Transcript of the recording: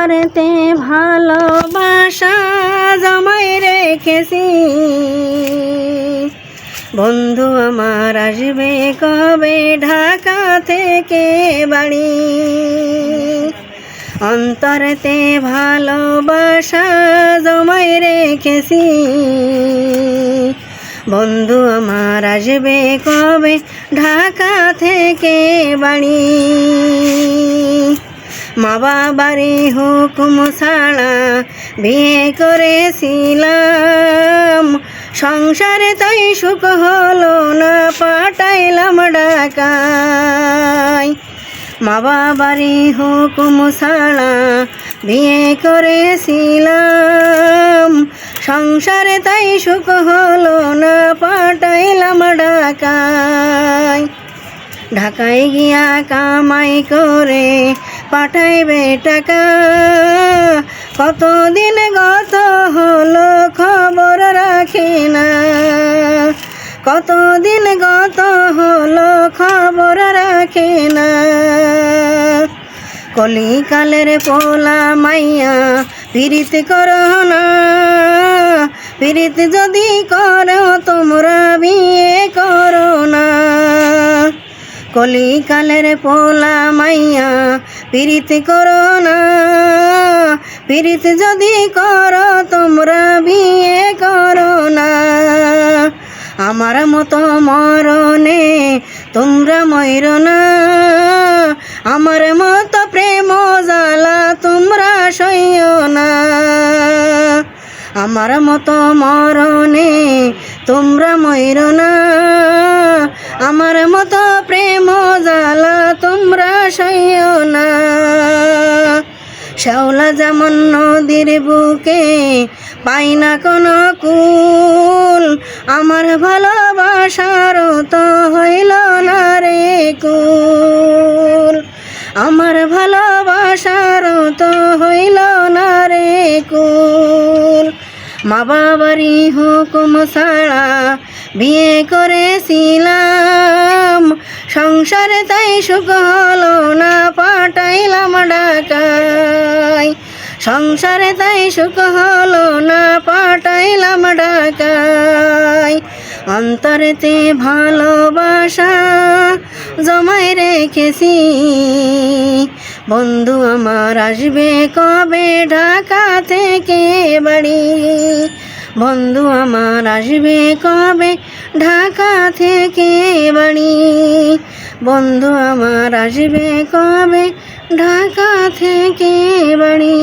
আরেতে ভালোবাসা জমাই রেখেছি। বন্ধু আমার আসবে কবে? ঢাকা থেকে বাড়ি। অন্তরেতে ভালোবাসা জমাই রেখেছি। বন্ধু আমার আসবে কবে? ঢাকা থেকে বাড়ি। মা বাবারি হুকুম ছাড়া বিয়ে করেছিলাম। সংসারে তাই সুখ হলো না, পাঠাইলাম ডাকায় মা বাবারি হুকুম ছাড়া বিয়ে করেছিলাম। সংসারে তাই সুখ হলো না, পাঠাইলাম ডাকায় ঢাকায় গিয়া কামাই করে পাঠাইবে টাকা। কতদিন গত হলো খবর রাখে না। কতদিন গত হলো খবর রাখে না। কলিকালের পোলা মাইয়া, পীড়িত করো না। পীড়িত যদি করো তোমরা বিয়ে কলিকালের পোলা মাইয়া পীড়িত করো না। পীড়িত যদি করো, তোমরা বিয়ে করো না। আমার মতো মরণে তোমরা ময়ূর না। আমার মতো প্রেম জ্বালা তোমরা সইও না। আমার মতো মরণে তোমরা ময়ূর না। আমার মতো সইও না। শ্যাওলা যেমন নদীর বুকে, পাই না কোনো কুল। আমার ভালোবাসার তো হইল না রে কুল। আমার ভালোবাসার তো হইল না রে কুল। মা বাবারি হুকুম ছাড়া বিয়ে করেছিলাম। সংসারে তাই সুখ হলো না পাঠাইলাম ডাকায় সংসারে তাই সুখ হলো না পাঠাইলাম ডাকায় অন্তরেতে ভালোবাসা জমাই রেখেছি। বন্ধু আমার আসবে কবে ঢাকা থেকে বাড়ি? বন্ধু আমার আসবে কবে? ঢাকা থেকে বাড়ি। বন্ধু আমার আসবে কবে? ঢাকা থেকে বাড়ি।